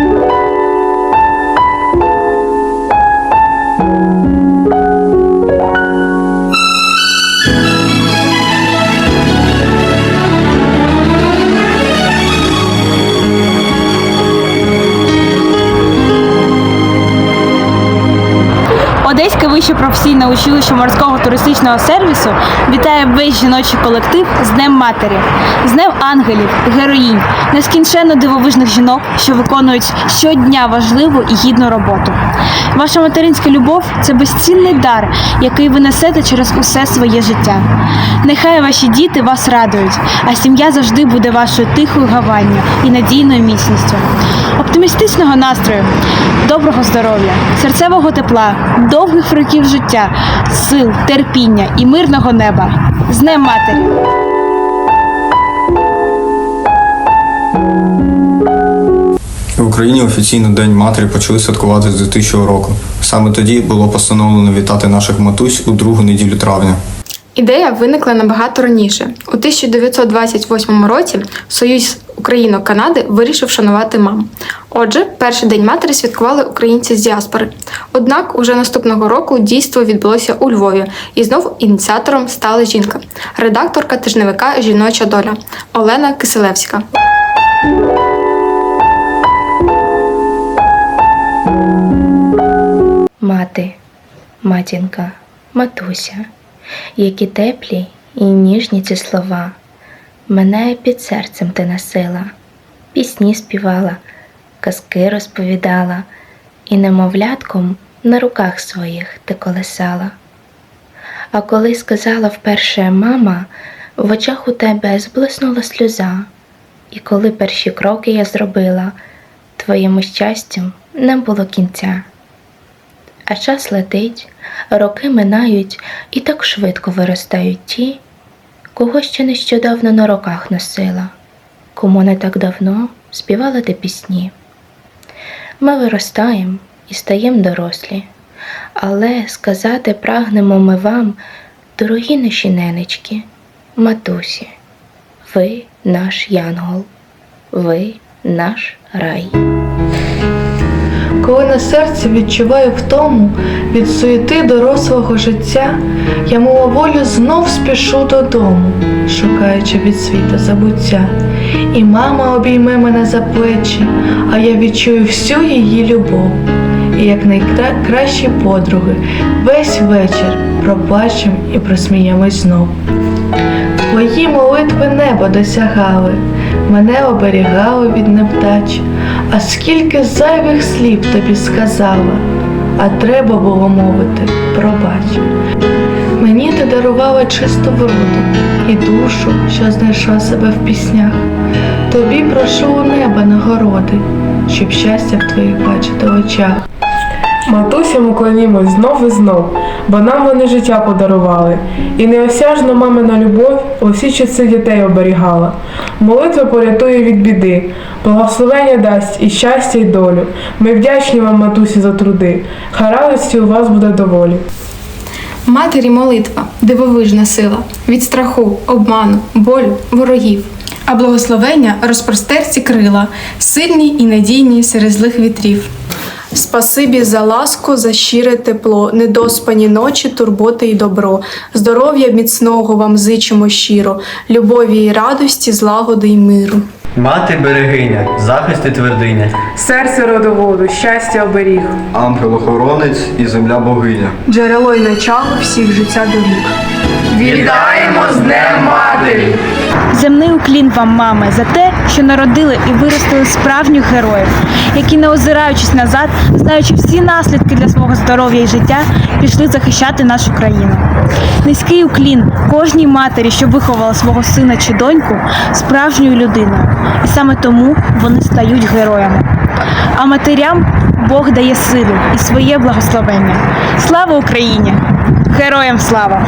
you Одеське вище професійне училище морського туристичного сервісу вітає весь жіночий колектив з Днем Матері, з Днем ангелів, героїнь, нескінченно дивовижних жінок, що виконують щодня важливу і гідну роботу. Ваша материнська любов це безцінний дар, який ви несете через усе своє життя. Нехай ваші діти вас радують, а сім'я завжди буде вашою тихою гаванню і надійною міцністю. Оптимістичного настрою, доброго здоров'я, серцевого тепла, довгих років життя, сил, терпіння і мирного неба. З Днем Матері! В Україні офіційно День матері почали святкувати з 2000 року. Саме тоді було постановлено вітати наших матусь у другу неділю травня. Ідея виникла набагато раніше. У 1928 році Союз Україно-Канади вирішив шанувати мам. Отже, перший день матері святкували українці з діаспори. Однак уже наступного року дійство відбулося у Львові, і знов ініціатором стала жінка, редакторка тижневика Жіноча доля Олена Киселевська. Мати, матінка, матуся, які теплі і ніжні ці слова, мене під серцем ти носила, пісні співала, казки розповідала, і немовлятком на руках своїх ти колесала. А коли сказала вперше мама, в очах у тебе зблиснула сльоза, і коли перші кроки я зробила, твоєму щастю не було кінця. А час летить, роки минають і так швидко виростають ті, кого ще нещодавно на руках носила, кому не так давно співала ти пісні. Ми виростаємо і стаємо дорослі, але сказати прагнемо ми вам, дорогі наші ненечки, матусі, ви наш янгол, ви наш рай. Коли на серці відчуваю втому від суєти дорослого життя, я миловолю знов спішу додому, шукаючи від світа забуття. І мама обійме мене за плечі, а я відчую всю її любов. І як найкращі подруги весь вечір проплачем і просміємось знов. Твої молитви небо досягали, мене оберігали від невдач, а скільки зайвих слів тобі сказала, а треба було мовити, пробач. Мені ти дарувала чисту вроду і душу, що знайшла себе в піснях. Тобі прошу у неба нагороди, щоб щастя в твоїх бачити очах. Матусям уклонімось знов і знов, бо нам вони життя подарували, і неосяжна мамина любов усі часи дітей оберігала. Молитва порятує від біди, благословення дасть і щастя, і долю. Ми вдячні вам, матусі, за труди. Хай радості у вас буде доволі. Матері молитва дивовижна сила від страху, обману, болю, ворогів. А благословення розпростерці крила, сильні і надійні серед злих вітрів. Спасибі за ласку, за щире тепло, недоспані ночі, турботи і добро. Здоров'я міцного вам зичимо щиро, любові і радості, злагоди й миру. Мати берегиня, захист і твердиня, Серце родоводу, щастя оберіг. Ангел-охоронець і земля богиня. Джерело й начало всіх життя доріг. Вітаємо з Днем Матері! Земний уклін вам, мами, за те, що народили і виростили справжніх героїв, які, не озираючись назад, знаючи всі наслідки для свого здоров'я і життя, пішли захищати нашу країну. Низький уклін кожній матері, що виховала свого сина чи доньку, справжньою людиною, і саме тому вони стають героями. А матерям Бог дає силу і своє благословення. Слава Україні! Героям слава!